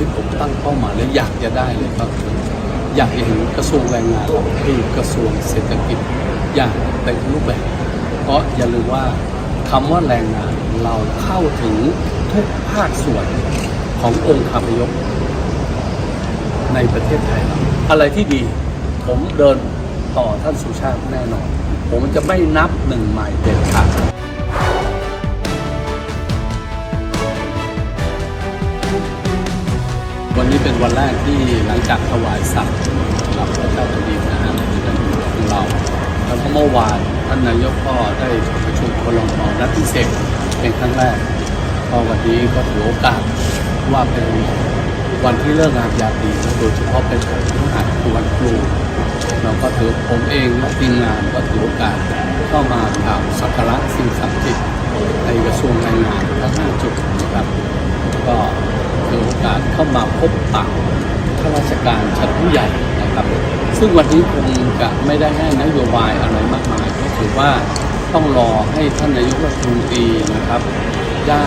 ที่ผมตั้งเป้าหมายและอยากจะได้เลยก็คืออยากเห็นกระทรวงแรงงานเราคือกระทรวงเศรษฐกิจอย่างเต็มรูปแบบ เพราะอย่าลืมว่าคำว่าแรงงานเราเข้าถึงทุกภาคส่วนขององค์คาพยพในประเทศไทยเราอะไรที่ดี ผมเดินต่อท่านสุชาติแน่นอน ผมจะไม่นับหนึ่งใหม่เด็ดขาด นี้เป็นวันแรกที่หลังจากถวายสัตย์กับพระเจ้าแผ่นดินนะฮะเป็นของเราแล้วก็เมื่อวานท่านนายกก็ได้ประชุมคลมนัดพิเศษเป็นครั้งแรกก็วันนี้ก็ถือโอกาสว่าเป็นวันที่เลิกงานยามดีและโดยเฉพาะเป็นวันพฤหัสคือวันครูเราก็ถือผมเองและทีมงานก็ถือโอกาสเข้ามากราบสักการะสิ่งศักดิ์สิทธิ์ในกระทรวงแรงงานทั้งห้าจุดนะครับก็ ถือโอกาสเข้ามาพบปะข้าราชการชั้นผู้ใหญ่นะครับ ซึ่งวันนี้คงจะไม่ได้ให้นโยบายอะไรมากมายก็ถือว่าต้องรอให้ท่านนายกรัฐมนตรีนะครับ ได้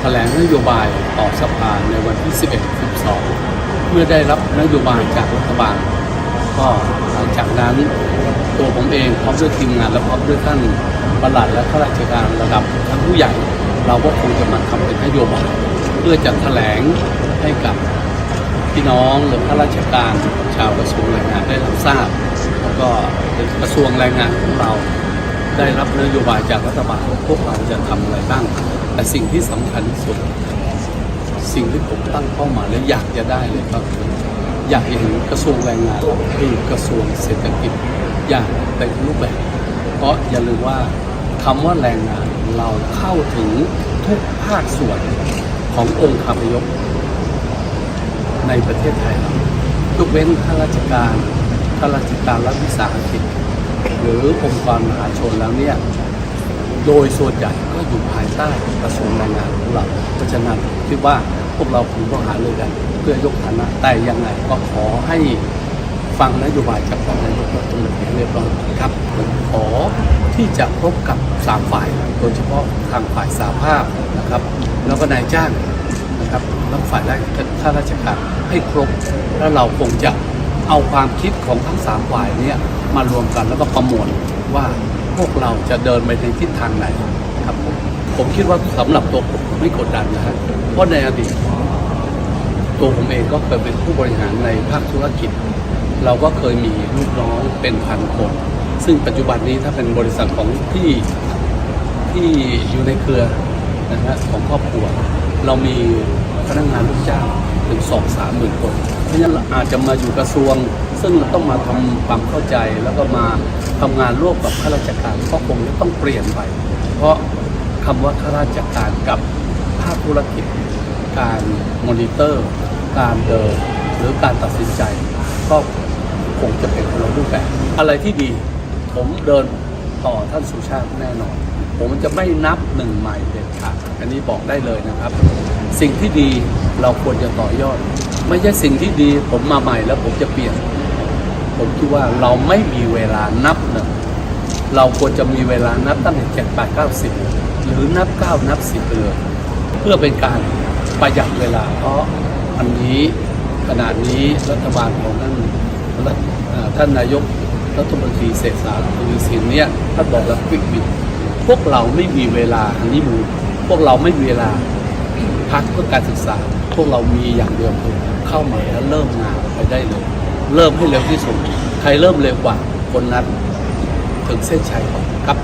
แถลงนโยบายต่อสภาในวันที่ 11 12 เมื่อได้รับนโยบายจากรัฐบาล ก็หลังจากนั้นตัวผมเองพร้อมด้วยทีมงานและพร้อมด้วยท่านประหลัดและข้าราชการระดับชั้นผู้ใหญ่ เราก็คงจะมาทำเป็นนโยบาย เพื่อจะแถลงให้กับพี่น้องหรือข้าราชการชาวกระทรวงแรงงานได้รับทราบ แล้วก็กระทรวงแรงงานของเราได้รับนโยบายจากรัฐบาลพวกเราจะทำอะไรบ้าง แต่สิ่งที่สำคัญที่สุด สิ่งที่ผมตั้งเป้าหมายและอยากจะได้เลยก็คือยากเห็นกระทรวงแรงงานเราคือกระทรวงเศรษฐกิจอย่างเต็มรูปแบบ เพราะอย่าลืมว่าคำว่าแรงงานเราเข้าถึงทุกภาคส่วน ขององค์คาพยพในประเทศไทยเรายกเว้นข้าราชการข้าราชการรัฐวิสาหกิจหรือองค์กรมหาชนแล้วเนี่ยโดยส่วนใหญ่ก็อยู่ภายใต้กระทรวงแรงงานของเราเพราะฉะนั้นคิดว่าพวกเราคงต้องหาเลยกัน เพื่อยกฐานะแต่ยังไงก็ขอให้ ฟังนโยบายจากท่านนายกรัฐมนตรีเรียบร้อยครับผมขอที่จะพบกับสามฝ่ายโดยเฉพาะทางฝ่ายสาภาพนะครับแล้วก็นายจ้างนะครับแล้วฝ่ายราชข้าราชการให้ครบ แล้วเราคงจะเอาความคิดของทั้งสามฝ่ายนี้มารวมกันแล้วก็ประมวลว่าพวกเราจะเดินไปในทิศทางไหนครับผมผมคิดว่าสำหรับตัวผมไม่กดดันนะฮะเพราะในอดีตตัวผมเองก็เคยเป็นผู้บริหารในภาคธุรกิจ เราก็เคยมีลูกน้องเป็นพันคน ซึ่งปัจจุบันนี้ถ้าเป็นบริษัทของที่ที่อยู่ในเครือนะฮะของครอบครัว เรามีพนักงานลูกจ้างถึงสองสามหมื่นคน เพราะฉะนั้นอาจจะมาอยู่กระทรวง ซึ่งเราต้องมาทำความเข้าใจแล้วก็มาทำงานร่วมกับข้าราชการก็คงจะต้องเปลี่ยนไป เพราะคำว่าข้าราชการกับภาคธุรกิจ การมอนิเตอร์ การเดินหรือการตัดสินใจก็ คงจะเป็นคนละรูปแบบ อะไรที่ดี ผมเดินต่อท่านสุชาติแน่นอน ผมจะไม่นับหนึ่งใหม่เด็ดขาดอันนี้บอกได้เลยนะครับ สิ่งที่ดีเราควรจะต่อยอด ไม่ใช่สิ่งที่ดีผมมาใหม่แล้วผมจะเปลี่ยน ผมคิดว่าเราไม่มีเวลานับหนึ่งเราควรจะมีเวลานับตั้งแต่เจ็ดแปดเก้าสิบหรือนับเก้านับสิบเลยเพื่อเป็นการประหยัดเวลาเพราะอันนี้ขนาดนี้รัฐบาลของท่าน ท่านนายกรัฐมนตรีเศรษฐาทวีสินเนี่ยท่านบอกแล้วควิกบินพวกเราไม่มีเวลาอันนี้มูพวกเราไม่มีเวลาพักเพื่อการศึกษา พวกเรามีอย่างเดียวคือเข้ามาแล้วเริ่มงานไปได้เลย เริ่มให้เร็วที่สุด ใครเริ่มเร็วกว่าคนนั้นถึงเส้นชัยครับ